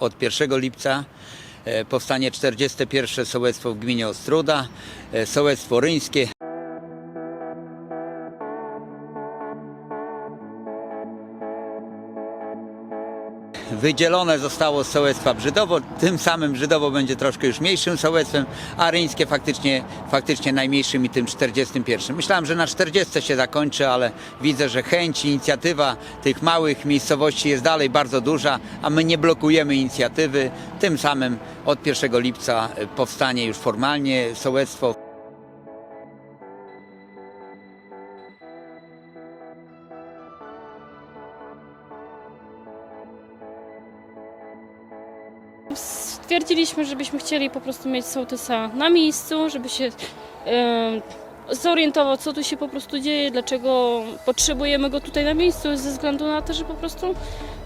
od 1 lipca e, powstanie 41. sołectwo w gminie Ostruda, e, sołectwo ryńskie. Wydzielone zostało z sołectwa Brzydowo, tym samym Brzydowo będzie troszkę już mniejszym sołectwem, a Ryńskie faktycznie, faktycznie najmniejszym i tym 41. Myślałem, że na 40 się zakończy, ale widzę, że chęć, inicjatywa tych małych miejscowości jest dalej bardzo duża, a my nie blokujemy inicjatywy. Tym samym od 1 lipca powstanie już formalnie sołectwo. Stwierdziliśmy, żebyśmy chcieli po prostu mieć sołtysa na miejscu, żeby się em, zorientował, co tu się po prostu dzieje, dlaczego potrzebujemy go tutaj na miejscu, ze względu na to, że po prostu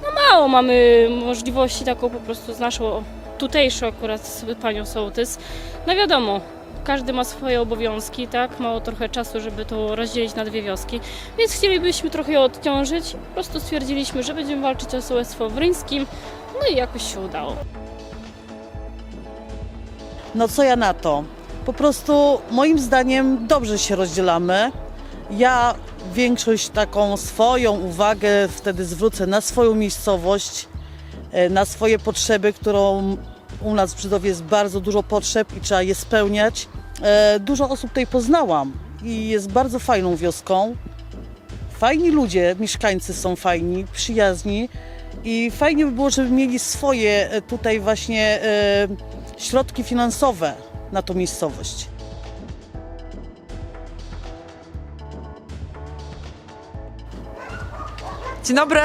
no mało mamy możliwości taką po prostu z naszą tutejszą akurat panią sołtys. No wiadomo, każdy ma swoje obowiązki, tak? Mało trochę czasu, żeby to rozdzielić na dwie wioski, więc chcielibyśmy trochę ją odciążyć. Po prostu stwierdziliśmy, że będziemy walczyć o sołectwo w Ryńskim, no i jakoś się udało. No co ja na to? Po prostu moim zdaniem dobrze się rozdzielamy. Ja większość taką swoją uwagę wtedy zwrócę na swoją miejscowość, e, na swoje potrzeby, którą u nas w Brzydowie jest bardzo dużo potrzeb i trzeba je spełniać. E, Dużo osób tutaj poznałam i jest bardzo fajną wioską. Fajni ludzie, mieszkańcy są fajni, przyjazni i fajnie by było, żeby mieli swoje e, tutaj właśnie środki finansowe na tą miejscowość. Dzień dobry.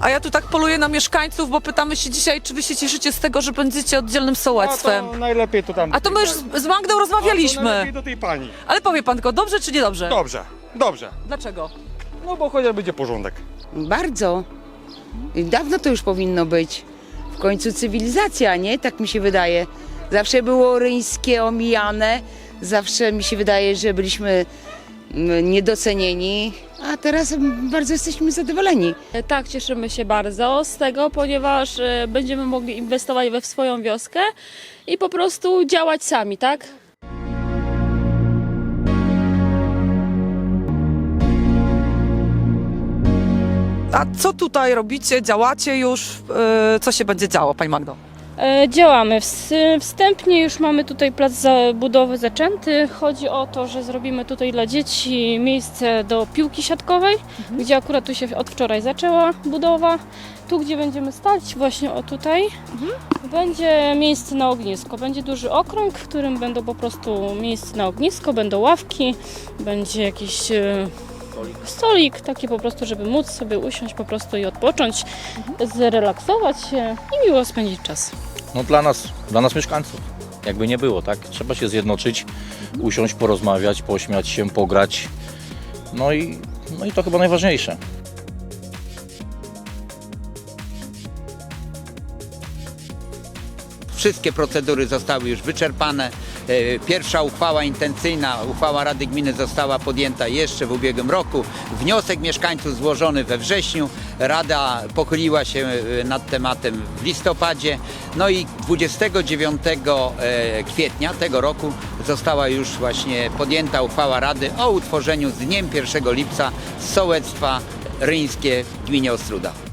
A ja tu tak poluję na mieszkańców, bo pytamy się dzisiaj, czy wy się cieszycie z tego, że będziecie oddzielnym sołectwem. A to najlepiej to tam. A to my już z z Magdą A to rozmawialiśmy. najlepiej do tej pani. Ale powie pan tylko, dobrze czy niedobrze? Dobrze, dobrze. Dlaczego? No bo chociaż będzie porządek. Bardzo. Dawno to już powinno być. Końcu cywilizacja, nie? Tak mi się wydaje. Zawsze było ryńskie omijane. Zawsze mi się wydaje, że byliśmy mm, niedocenieni, a teraz bardzo jesteśmy zadowoleni. Tak, cieszymy się bardzo z tego, ponieważ e, będziemy mogli inwestować we swoją wioskę i po prostu działać sami, tak? A co tutaj robicie? Działacie już? Yy, Co się będzie działo, pani Magdo? E, Działamy. Ws- Wstępnie już mamy tutaj plac zabudowy zaczęty. Chodzi o to, że zrobimy tutaj dla dzieci miejsce do piłki siatkowej, gdzie akurat tu się od wczoraj zaczęła budowa. Tu, gdzie będziemy stać, właśnie o tutaj, będzie miejsce na ognisko. Będzie duży okrąg, w którym będą po prostu miejsce na ognisko, będą ławki, będzie jakiś e, stolik, taki po prostu, żeby móc sobie usiąść po prostu i odpocząć, zrelaksować się i miło spędzić czas. No dla nas, dla nas mieszkańców. Jakby nie było, tak? Trzeba się zjednoczyć, usiąść, porozmawiać, pośmiać się, pograć. No i, no i to chyba najważniejsze. Wszystkie procedury zostały już wyczerpane. E, Pierwsza uchwała intencyjna, uchwała Rady Gminy została podjęta jeszcze w ubiegłym roku. Wniosek mieszkańców złożony we wrześniu. Rada pochyliła się e, nad tematem w listopadzie. No i 29 e, kwietnia tego roku została już właśnie podjęta uchwała Rady o utworzeniu z dniem 1 lipca sołectwa ryńskie w gminie Ostruda.